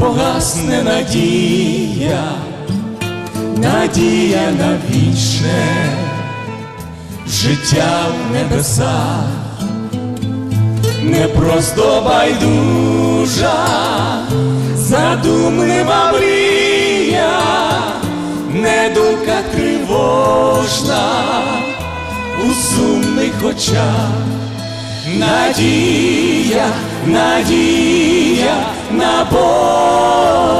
погасне надія, надія на вічне життя в небесах, не просто байдужа, задумлива мрія, не думка тривожна у сумних очах. Надія, надія на Бога,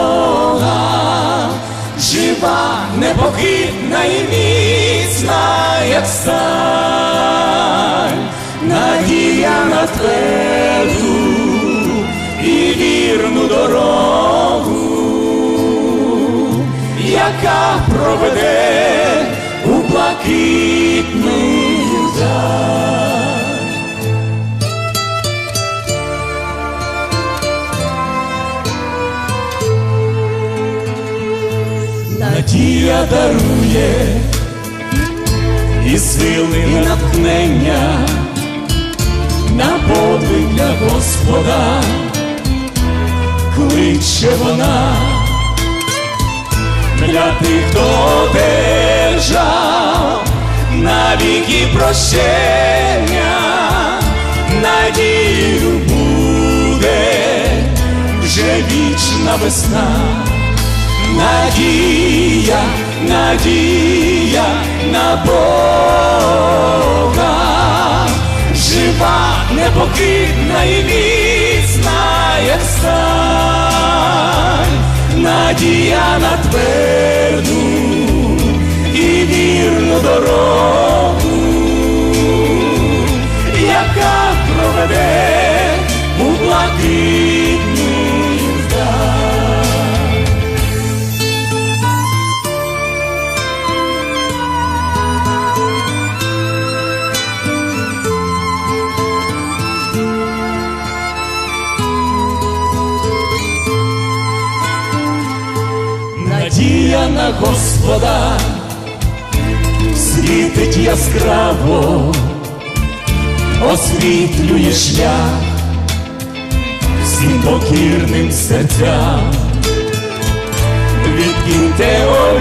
жива, непохитна і міцна, як сталь, надія на тверду Надія дарує і сили, і натхнення на подвиг для Господа, кличе вона для тих, хто одержав навіки прощення, надію буде вже вічна весна. Надія, надія на Бога, жива, непокидна і міцна, як сталь, надія на тверду і вірну дорогу, яка проведе у блакитну Надія на Господа світить яскраво, освітлює шлях всім покірним серцям. Відкиньте о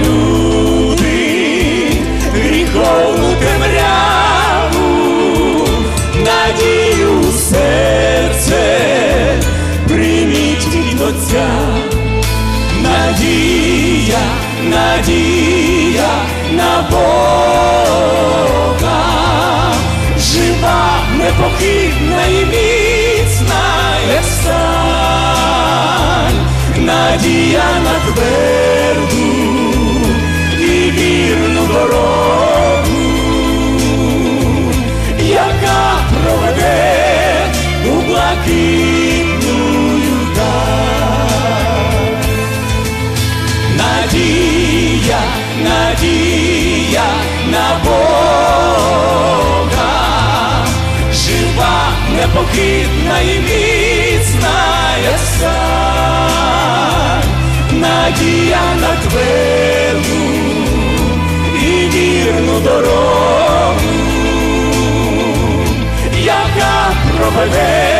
надія на Бога, жива, непохитна і міцна, як сталь, надія на тверду Надія, на Бога, жива, непохитна і міцна, як сталь. надія на тверду і вірну дорогу, яка проведе